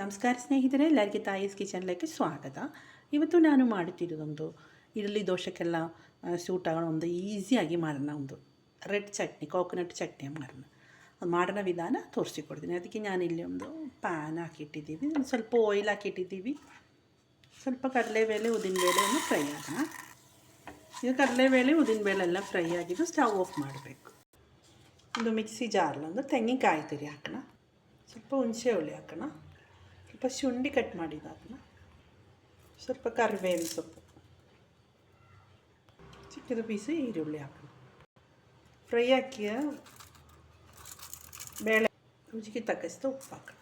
ನಮಸ್ಕಾರ ಸ್ನೇಹಿತರೆ, ಎಲ್ಲರಿಗೆ ತಾಯಿಸ್ ಕಿಚನ್ಲಕ್ಕೆ ಸ್ವಾಗತ. ಇವತ್ತು ನಾನು ಮಾಡುತ್ತಿರೋದೊಂದು ಇಡ್ಲಿ ದೋಷಕ್ಕೆಲ್ಲ ಸೂಟ್ ಆಗೋ ಒಂದು ಈಸಿಯಾಗಿ ಮಾಡೋಣ, ಒಂದು ರೆಡ್ ಚಟ್ನಿ ಕೋಕೋನಟ್ ಚಟ್ನಿ ಮಾಡೋಣ. ಅದು ಮಾಡೋಣ ವಿಧಾನ ತೋರಿಸಿಕೊಡ್ತೀನಿ. ಅದಕ್ಕೆ ನಾನಿಲ್ಲಿ ಒಂದು ಪ್ಯಾನ್ ಹಾಕಿಟ್ಟಿದ್ದೀವಿ. ಸ್ವಲ್ಪ ಆಯಿಲ್ ಹಾಕಿಟ್ಟಿದ್ದೀವಿ. ಸ್ವಲ್ಪ ಕಡಲೆಬೇಳೆ ಉದ್ದಿನಬೇಳೆಯನ್ನು ಫ್ರೈ ಆಗೋಣ ಇದು ಕಡಲೆಬೇಳೆ ಉದ್ದಿನಬೇಳೆ ಎಲ್ಲ ಫ್ರೈ ಆಗಿದ್ದು ಸ್ಟವ್ ಆಫ್ ಮಾಡಬೇಕು. ಒಂದು ಮಿಕ್ಸಿ ಜಾರ್ಲೊಂದು ತೆಂಗಿನಕಾಯಿ ತುರಿ ಹಾಕೋಣ. ಸ್ವಲ್ಪ ಹುಣಸೆ ಹುಳಿ ಹಾಕೋಣ. ಸ್ವಲ್ಪ ಶುಂಠಿ ಕಟ್ ಮಾಡಿದ ಸ್ವಲ್ಪ ಕರಿಬೇವಿನ ಸೊಪ್ಪು. ಚಿಕ್ಕದು ಪೀಸು ಈರುಳ್ಳಿ ಹಾಕೋಣ ಫ್ರೈ ಹಾಕಿ ಬೇಳೆ, ರುಚಿಗೆ ತಕ್ಕಷ್ಟು ಉಪ್ಪು ಹಾಕೋಣ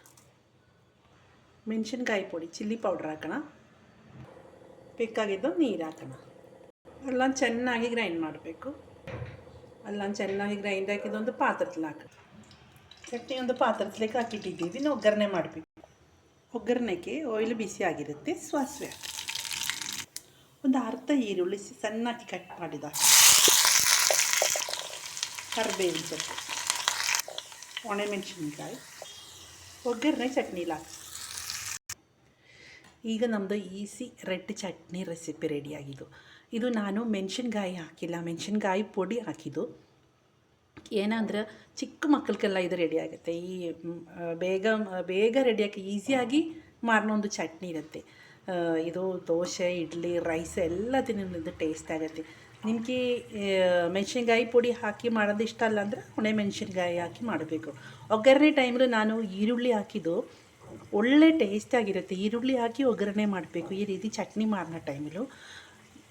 ಮೆಣಸಿನ್ಕಾಯಿ ಪುಡಿ, ಚಿಲ್ಲಿ ಪೌಡ್ರ್ ಹಾಕೋಣ. ಬೇಕಾಗಿದ್ದು ನೀರು ಹಾಕೋಣ. ಅಲ್ಲ ಚೆನ್ನಾಗಿ ಗ್ರೈಂಡ್ ಮಾಡಬೇಕು. ಅಲ್ಲ ಚೆನ್ನಾಗಿ ಗ್ರೈಂಡ್ ಹಾಕಿದ್ದೊಂದು ಪಾತ್ರೆ ಹಾಕೋಣ. ಚಟ್ನಿ ಒಂದು ಪಾತ್ರೆಲಿಕ್ಕೆ ಹಾಕಿಟ್ಟಿದ್ದೀವಿ, ನಾವು ಒಗ್ಗರಣೆ ಮಾಡಬೇಕು. ಒಗ್ಗರಣೆಗೆ ಆಯಿಲ್ ಬಿಸಿ ಆಗಿರುತ್ತೆ, ಸಾಸಿವೆ. ಒಂದು ಅರ್ಧ ಈರುಳ್ಳಿ ಸಣ್ಣಾಗಿ ಕಟ್ ಮಾಡಿದ ಕರಿಬೇವಿನ ಸೊಪ್ಪು ಒಣಮೆಣಸಿನ್ಕಾಯಿ ಒಗ್ಗರಣೆ ಚಟ್ನಿ ಹಾಕಿ ಈಗ ನಮ್ಮದು ಈಸಿ ರೆಡ್ ಚಟ್ನಿ ರೆಸಿಪಿ ರೆಡಿಯಾಗಿದ್ದು ಇದು ನಾನು ಮೆಣಸಿನ್ಕಾಯಿ ಹಾಕಿಲ್ಲ, ಮೆಣಸಿನ್ಕಾಯಿ ಪುಡಿ ಹಾಕಿದ್ದು. ಏನಂದ್ರೆ ಚಿಕ್ಕ ಮಕ್ಕಳಿಗೆಲ್ಲ ಇದು ರೆಡಿ ಆಗುತ್ತೆ. ಈ ಬೇಗ ಬೇಗ ರೆಡಿಯಾಗಿ ಈಸಿಯಾಗಿ ಒಂದು ಚಟ್ನಿ ಇರುತ್ತೆ. ಇದು ದೋಸೆ, ಇಡ್ಲಿ ರೈಸ್ ಎಲ್ಲ ತಿನ್ನೋದು ಟೇಸ್ಟ್ ಆಗುತ್ತೆ. ನಿಮಗೆ ಮೆಣಸಿನ್ಕಾಯಿ ಪುಡಿ ಹಾಕಿ ಮಾಡೋದು ಇಷ್ಟ ಅಲ್ಲ ಅಂದರೆ ಹುಣೆ ಮೆಣಸಿನ್ಕಾಯಿ ಹಾಕಿ ಮಾಡಬೇಕು. ಒಗ್ಗರಣೆ ಟೈಮಲ್ಲಿ ನಾನು ಈರುಳ್ಳಿ ಹಾಕಿದ್ದು ಒಳ್ಳೆ ಟೇಸ್ಟಾಗಿರುತ್ತೆ ಈರುಳ್ಳಿ ಹಾಕಿ ಒಗ್ಗರಣೆ ಮಾಡಬೇಕು. ಈ ರೀತಿ ಚಟ್ನಿ ಮಾಡೋ ಟೈಮಲ್ಲೂ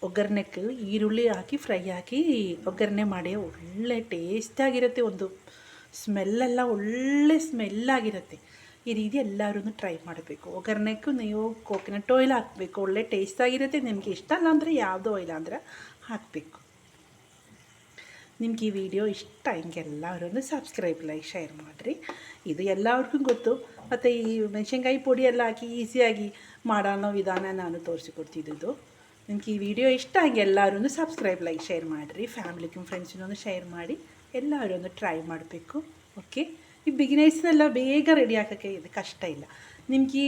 ಒಗ್ಗರಣೆಗೆ ಈರುಳ್ಳಿ ಹಾಕಿ, ಫ್ರೈ ಹಾಕಿ ಒಗ್ಗರಣೆ ಮಾಡಿ, ಒಳ್ಳೆ ಟೇಸ್ಟಾಗಿರುತ್ತೆ ಒಂದು. ಸ್ಮೆಲ್ಲೆಲ್ಲ ಒಳ್ಳೆ ಸ್ಮೆಲ್ಲಾಗಿರುತ್ತೆ ಈ ರೀತಿ ಎಲ್ಲರೂ ಟ್ರೈ ಮಾಡಬೇಕು. ಒಗ್ಗರಣೆಗೂ ನೀವು ಕೋಕೋನಟ್ ಆಯಿಲ್ ಹಾಕಬೇಕು. ಒಳ್ಳೆ ಟೇಸ್ಟಾಗಿರುತ್ತೆ ನಿಮಗೆ ಇಷ್ಟ ಇಲ್ಲ ಅಂದರೆ ಯಾವುದೋ ಆಯಿಲ್ ಅಂದರೆ ಹಾಕಬೇಕು. ನಿಮ್ಗೆ ಈ ವಿಡಿಯೋ ಇಷ್ಟ ಹಿಂಗೆ ಎಲ್ಲರೂ ಸಬ್ಸ್ಕ್ರೈಬ್ ಲೈಕ್ ಶೇರ್ ಮಾಡಿರಿ. ಇದು ಎಲ್ಲರಿಗೂ ಗೊತ್ತು. ಮತ್ತು ಈ ಮೆಣಸಿನ್ಕಾಯಿ ಪುಡಿ ಎಲ್ಲ ಹಾಕಿ ಈಸಿಯಾಗಿ ಮಾಡೋ ವಿಧಾನ ನಾನು ತೋರಿಸಿಕೊಡ್ತಿದ್ದು ನಿಮ್ಗೆ ಈ ವಿಡಿಯೋ ಇಷ್ಟ ಆಗಿ ಎಲ್ಲರೂ ಸಬ್ಸ್ಕ್ರೈಬ್ ಲೈಕ್ ಶೇರ್ ಮಾಡಿರಿ. ಫ್ಯಾಮಿಲಿಗೂ ಫ್ರೆಂಡ್ಸಿನೊಂದು ಶೇರ್ ಮಾಡಿ. ಎಲ್ಲರೂ ಒಂದು ಟ್ರೈ ಮಾಡಬೇಕು. ಓಕೆ ಈ ಬಿಗಿನೈಸ್ನೆಲ್ಲ ಬೇಗ ರೆಡಿ ಹಾಕೋಕ್ಕೆ ಇದು ಕಷ್ಟ ಇಲ್ಲ. ನಿಮ್ಗೆ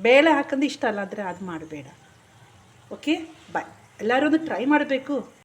ಬೇಳೆ ಹಾಕಂದು ಇಷ್ಟ ಅಲ್ಲ ಅಂದರೆ ಅದು ಮಾಡಬೇಡ. ಓಕೆ ಬಾಯ್ ಎಲ್ಲರೂ ಒಂದು ಟ್ರೈ ಮಾಡಬೇಕು.